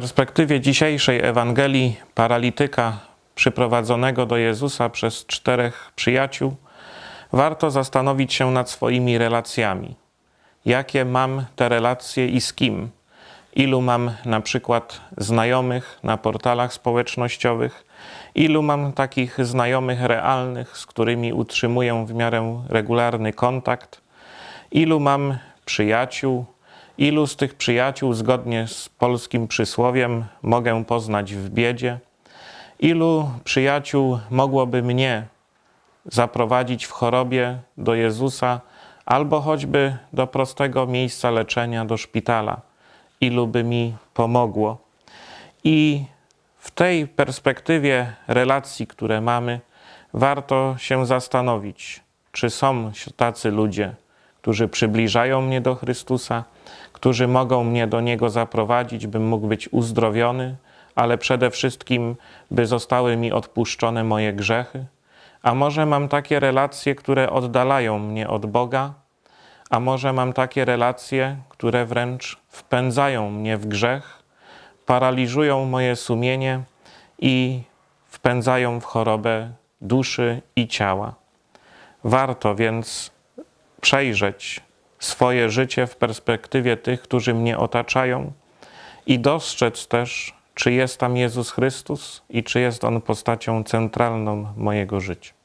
perspektywie dzisiejszej Ewangelii paralityka przyprowadzonego do Jezusa przez czterech przyjaciół, warto zastanowić się nad swoimi relacjami. Jakie mam te relacje i z kim? Ilu mam na przykład znajomych na portalach społecznościowych? Ilu mam takich znajomych realnych, z którymi utrzymuję w miarę regularny kontakt? Ilu mam przyjaciół? Ilu z tych przyjaciół, zgodnie z polskim przysłowiem, mogę poznać w biedzie? Ilu przyjaciół mogłoby mnie zaprowadzić w chorobie do Jezusa, albo choćby do prostego miejsca leczenia, do szpitala? Ilu by mi pomogło? I w tej perspektywie relacji, które mamy, warto się zastanowić, czy są tacy ludzie, którzy przybliżają mnie do Chrystusa, którzy mogą mnie do Niego zaprowadzić, bym mógł być uzdrowiony, ale przede wszystkim, by zostały mi odpuszczone moje grzechy. A może mam takie relacje, które oddalają mnie od Boga, a może mam takie relacje, które wręcz wpędzają mnie w grzech, paraliżują moje sumienie i wpędzają w chorobę duszy i ciała. Warto więc przejrzeć swoje życie w perspektywie tych, którzy mnie otaczają i dostrzec też, czy jest tam Jezus Chrystus i czy jest On postacią centralną mojego życia.